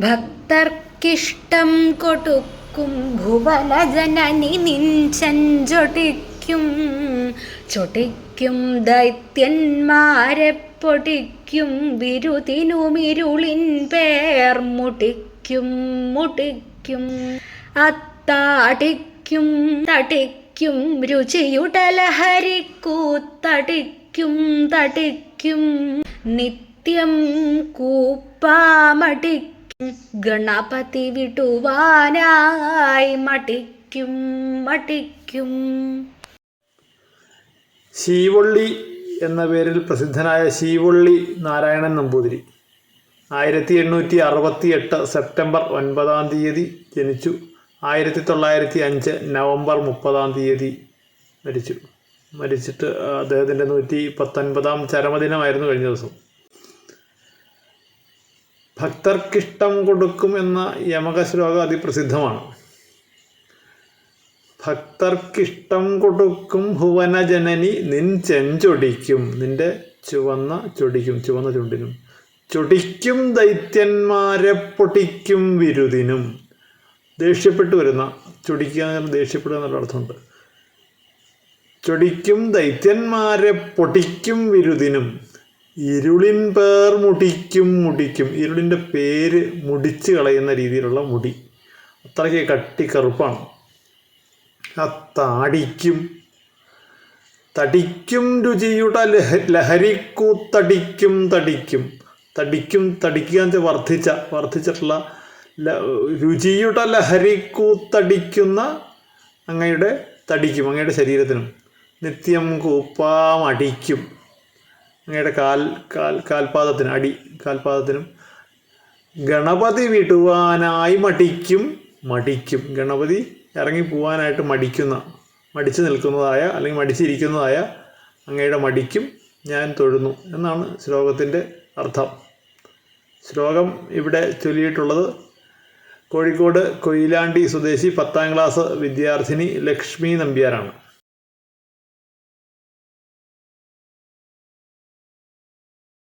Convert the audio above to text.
ഭക്തർക്കിഷ്ടം കൊടുക്കും ഭുവനജനനി നിഞ്ചൊട്ടിക്കും ചൊടിക്കും. ദൈത്യന്മാരെ പൊടിക്കും വിരുതിനുമിരുളിൻ പേർ മുടിക്കും മുടിക്കും. അത്താടിക്കും തടിക്കും രുചിയുടലഹരിക്കൂത്തടിക്കും തടിക്കും നിത്യം കൂപ്പാമടിക്കും ഗണപതി വിടുവാനായി മടിക്കും മടിക്കും. ശീവള്ളി എന്ന പേരിൽ പ്രസിദ്ധനായ ശീവള്ളി നാരായണൻ നമ്പൂതിരി ആയിരത്തി എണ്ണൂറ്റി അറുപത്തി എട്ട് സെപ്റ്റംബർ ഒൻപതാം തീയതി ജനിച്ചു. ആയിരത്തി തൊള്ളായിരത്തി അഞ്ച് നവംബർ മുപ്പതാം തീയതി മരിച്ചു. മരിച്ചിട്ട് അദ്ദേഹത്തിന്റെ നൂറ്റി പത്തൊൻപതാം ചരമദിനമായിരുന്നു കഴിഞ്ഞ ദിവസം. ഭക്തർക്കിഷ്ടം കൊടുക്കും എന്ന യമക ശ്ലോകം അതിപ്രസിദ്ധമാണ്. ഭക്തർക്കിഷ്ടം കൊടുക്കും ഭുവനജനനി നിൻ ചെഞ്ചൊടിക്കും. നിന്റെ ചുവന്ന ചൊടിക്കും ചുവന്ന ചുണ്ടിനും. ചൊടിക്കും ദൈത്യന്മാരെ പൊടിക്കും വിരുദിനും ദേഷ്യപ്പെട്ടു വരുന്ന ചൊടിക്കുക ദേഷ്യപ്പെടുക എന്നുള്ള അർത്ഥമുണ്ട്. ചൊടിക്കും ദൈത്യന്മാരെ പൊടിക്കും വിരുദിനും ഇരുളിൻ പേർ മുടിക്കും മുടിക്കും. ഇരുളിന്റെ പേര് മുടിച്ച് കളയുന്ന രീതിയിലുള്ള മുടി. അത്രയ്ക്ക് കട്ടിക്കറുപ്പാണ്. ആ താടിക്കും തടിക്കും രുചിയുടെ ലഹ ലഹരിക്കൂത്തടിക്കും തടിക്കും തടിക്കും. തടിക്കുക എന്ന് വർദ്ധിച്ച വർദ്ധിച്ചിട്ടുള്ള രുചിയുടെ ലഹരിക്കൂത്തടിക്കുന്ന അങ്ങയുടെ തടിക്കും അങ്ങയുടെ ശരീരത്തിനും. നിത്യം കൂപ്പാമടിക്കും. അങ്ങയുടെ കാൽ കാൽ കാൽപാദത്തിന് അടി കാൽപാദത്തിനും ഗണപതി വിടുവാനായി മടിക്കും മടിക്കും. ഗണപതി ഇറങ്ങി പോവാനായിട്ട് മടിക്കുന്ന മടിച്ചു നിൽക്കുന്നതായ അല്ലെങ്കിൽ മടിച്ചിരിക്കുന്നതായ അങ്ങയുടെ മടിക്കും ഞാൻ തൊഴുന്നു എന്നാണ് ശ്ലോകത്തിന്റെ അർത്ഥം. ശ്ലോകം ഇവിടെ ചൊല്ലിയിട്ടുള്ളത് കോഴിക്കോട് കൊയിലാണ്ടി സ്വദേശി പത്താം ക്ലാസ് വിദ്യാർത്ഥിനി ലക്ഷ്മി നമ്പ്യാരാണ്.